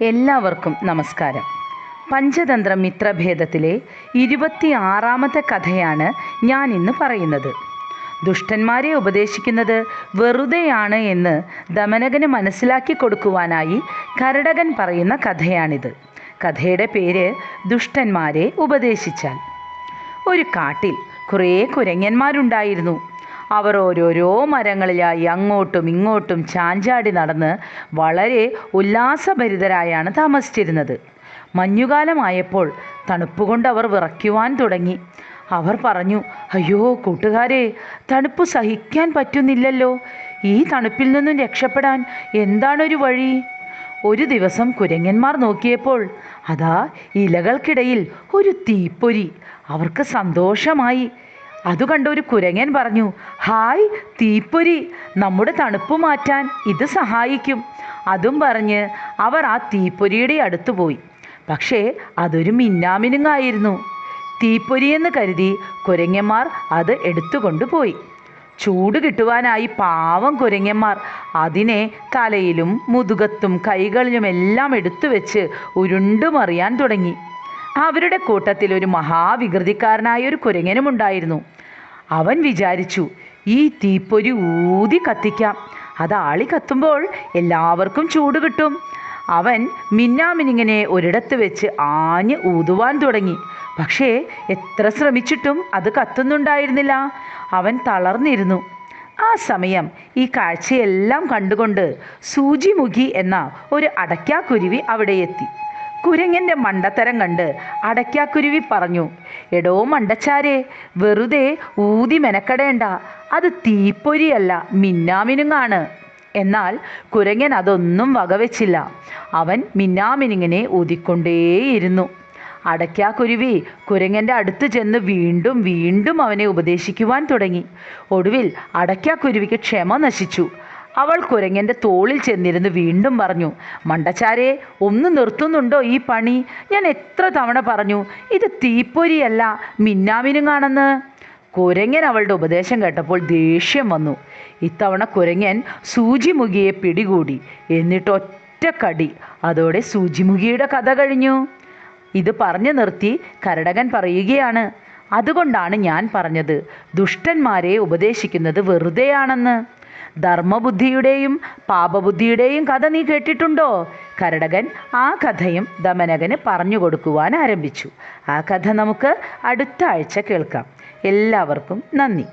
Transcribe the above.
എല്ലാവർക്കും നമസ്കാരം. പഞ്ചതന്ത്ര മിത്രഭേദത്തിലെ ഇരുപത്തിയാറാമത്തെ കഥയാണ് ഞാൻ ഇന്ന് പറയുന്നത്. ദുഷ്ടന്മാരെ ഉപദേശിക്കുന്നത് വെറുതെയാണ് എന്ന് ദമനകന് മനസ്സിലാക്കി കൊടുക്കുവാനായി കരടകൻ പറയുന്ന കഥയാണിത്. കഥയുടെ പേര് ദുഷ്ടന്മാരെ ഉപദേശിച്ചാൽ. ഒരു കാട്ടിൽ കുറേ കുരങ്ങന്മാരുണ്ടായിരുന്നു. അവർ ഓരോരോ മരങ്ങളിലായി അങ്ങോട്ടും ഇങ്ങോട്ടും ചാഞ്ചാടി നടന്ന് വളരെ ഉല്ലാസഭരിതരായാണ് താമസിച്ചിരുന്നത്. മഞ്ഞുകാലമായപ്പോൾ തണുപ്പുകൊണ്ട് അവർ വിറയ്ക്കുവാൻ തുടങ്ങി. അവർ പറഞ്ഞു അയ്യോ കൂട്ടുകാരെ തണുപ്പ് സഹിക്കാൻ പറ്റുന്നില്ലല്ലോ. ഈ തണുപ്പിൽ നിന്നും രക്ഷപ്പെടാൻ എന്താണൊരു വഴി? ഒരു ദിവസം കുരങ്ങന്മാർ നോക്കിയപ്പോൾ അതാ ഇലകൾക്കിടയിൽ ഒരു തീപ്പൊരി. അവർക്ക് സന്തോഷമായി. അത് കണ്ട ഒരു കുരങ്ങൻ പറഞ്ഞു ഹായ് തീപ്പൊരി. നമ്മുടെ തണുപ്പ് മാറ്റാൻ ഇത് സഹായിക്കും. അതും പറഞ്ഞ് അവർ ആ തീപ്പൊരിയുടെ അടുത്ത് പോയി. പക്ഷേ അതൊരു മിന്നാമിനുങ്ങായിരുന്നു. തീപ്പൊരിയെന്ന് കരുതി കുരങ്ങന്മാർ അത് എടുത്തുകൊണ്ടുപോയി ചൂട് കിട്ടുവാനായി പാവം കുരങ്ങന്മാർ അതിനെ തലയിലും മുതുകത്തും കൈകളിലുമെല്ലാം എടുത്തു വെച്ച് ഉരുണ്ടുമറിയാൻ തുടങ്ങി. അവരുടെ കൂട്ടത്തിൽ ഒരു മഹാവികൃതിക്കാരനായ ഒരു കുരങ്ങനും ഉണ്ടായിരുന്നു. അവൻ വിചാരിച്ചു ഈ തീപ്പൊരി ഊതി കത്തിക്കാം. അത് ആളി കത്തുമ്പോൾ എല്ലാവർക്കും ചൂട് കിട്ടും. അവൻ മിന്നാമിനിങ്ങനെ ഒരിടത്ത് വെച്ച് ആഞ്ഞ് ഊതുവാൻ തുടങ്ങി. പക്ഷേ എത്ര ശ്രമിച്ചിട്ടും അത് കത്തുന്നുണ്ടായിരുന്നില്ല. അവൻ തളർന്നിരുന്നു. ആ സമയം ഈ കാഴ്ചയെല്ലാം കണ്ടുകൊണ്ട് സൂചിമുഖി എന്ന ഒരു അടയ്ക്കാക്കുരുവി അവിടെ എത്തി. കുരങ്ങന്റെ മണ്ടത്തരം കണ്ട് അടയ്ക്കാക്കുരുവി പറഞ്ഞു എടോ മണ്ടച്ചാരെ വെറുതെ ഊതി മെനക്കെടേണ്ട. അത് തീപ്പൊരിയല്ല മിന്നാമിനുങ്ങാണ്. എന്നാൽ കുരങ്ങൻ അതൊന്നും വകവെച്ചില്ല. അവൻ മിന്നാമിനുങ്ങിനെ ഊതിക്കൊണ്ടേയിരുന്നു അടയ്ക്കാക്കുരുവി കുരങ്ങന്റെ അടുത്ത് ചെന്ന് വീണ്ടും വീണ്ടും അവനെ ഉപദേശിക്കുവാൻ തുടങ്ങി. ഒടുവിൽ അടയ്ക്കാക്കുരുവിക്ക് ക്ഷമ നശിച്ചു. അവൾ കുരങ്ങന്റെ തോളിൽ ചെന്നിരുന്ന് വീണ്ടും പറഞ്ഞു മണ്ടച്ചാരെ ഒന്ന് നിർത്തുന്നുണ്ടോ ഈ പണി? ഞാൻ എത്ര തവണ പറഞ്ഞു ഇത് തീപ്പൊരിയല്ല മിന്നാമിനുങ്ങാണെന്ന്. കുരങ്ങൻ അവളുടെ ഉപദേശം കേട്ടപ്പോൾ ദേഷ്യം വന്നു. ഇത്തവണ കുരങ്ങൻ സൂചിമുഖിയെ പിടികൂടി എന്നിട്ട് ഒറ്റക്കടി അതോടെ സൂചിമുഖിയുടെ കഥ കഴിഞ്ഞു. ഇത് പറഞ്ഞു നിർത്തി കരടകൻ പറയുകയാണ് അതുകൊണ്ടാണ് ഞാൻ പറഞ്ഞത് ദുഷ്ടന്മാരെ ഉപദേശിക്കുന്നത് വെറുതെയാണെന്ന്. ധർമ്മബുദ്ധിയുടെയും പാപബുദ്ധിയുടെയും കഥ നീ കേട്ടിട്ടുണ്ടോ? കരടകൻ ആ കഥയും ദമനകന് പറഞ്ഞു കൊടുക്കുവാൻ ആരംഭിച്ചു. ആ കഥ നമുക്ക് അടുത്ത ആഴ്ച കേൾക്കാം. എല്ലാവർക്കും നന്ദി.